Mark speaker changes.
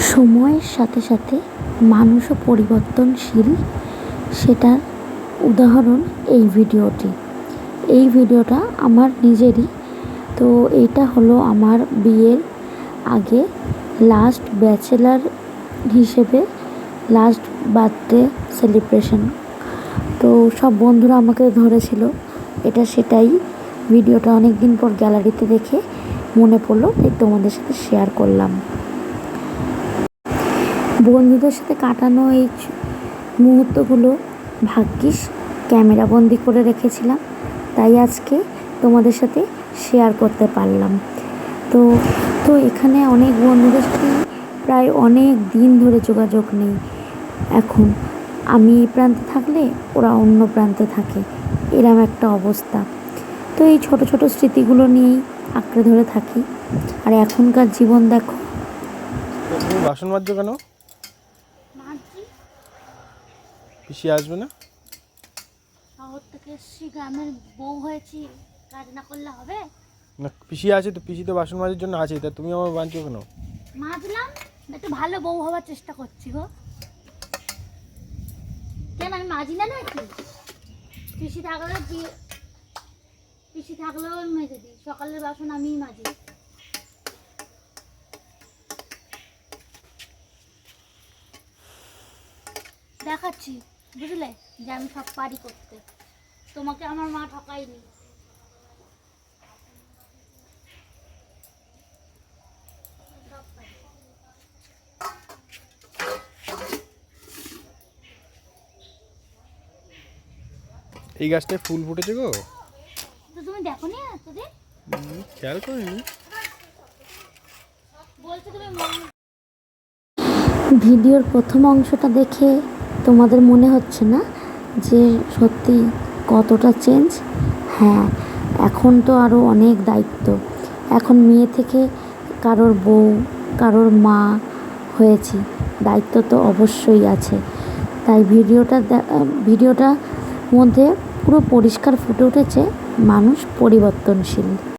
Speaker 1: সময়ের সাথে সাথে মানুষও পরিবর্তনশীল। সেটার উদাহরণ এই ভিডিওটি। এই ভিডিওটা আমার নিজেরই। তো এইটা হলো আমার বিয়ের আগে লাস্ট ব্যাচেলার হিসেবে লাস্ট বার্থডে সেলিব্রেশন তো সব বন্ধুরা আমাকে ধরেছিল। এটা সেটাই। ভিডিওটা অনেক দিন পর গ্যালারিতে দেখে মনে পড়ল, তাই তোমাদের সাথে শেয়ার করলাম। বন্ধুদের সাথে কাটানো এই মুহূর্তগুলো ভাগ্যিস, ক্যামেরা বন্দি করে রেখেছিলাম। তাই আজকে তোমাদের সাথে শেয়ার করতে পারলাম। তো তো এখানে অনেক বন্ধুদের সাথে প্রায় অনেক দিন ধরে যোগাযোগ নেই। এখন আমি এই প্রান্তে থাকলে ওরা অন্য প্রান্তে থাকে। এরম একটা অবস্থা। তো এই ছোট ছোট স্মৃতিগুলো নিয়েই আঁকড়ে ধরে থাকি। আর এখনকার জীবন দেখো।
Speaker 2: বাসন মাজছো কেন? পিসি আসবে না?
Speaker 3: শহর থেকে এসছি গ্রামের বউ হয়েছি কাজ না করলে হবে?
Speaker 2: না পিসি আছে তো পিসি তো বাসন মাজার জন্য আছে তা তুমি আমার বাঁধছো কেন?
Speaker 3: মাজলাম একটু ভালো বউ হওয়ার চেষ্টা করছি গো। কেন আমি মাজি না নাকি? পিসি থাকলে পিসি থাকলেও আমি মেজে দিই সকালের বাসন আমিই মাজি। দেখাচ্ছি। বুঝলে? যে আমি সব পারি করতে। তোমাকে আমার মা ঠকায়নি।
Speaker 2: এই গাছটায় ফুল ফুটেছে গো।
Speaker 3: তো তুমি দেখো নি
Speaker 2: খেয়াল করিনি।
Speaker 1: ভিডিওর প্রথম অংশটা দেখে তোমাদের মনে হচ্ছে না যে সত্যি কতটা চেঞ্জ হ্যাঁ এখন তো আরও অনেক দায়িত্ব। এখন মেয়ে থেকে কারোর বউ, কারোর মা হয়েছি, দায়িত্ব তো অবশ্যই আছে। তাই ভিডিওটা ভিডিওটার মধ্যে পুরো পরিষ্কার ফুটে উঠেছে, মানুষ পরিবর্তনশীল।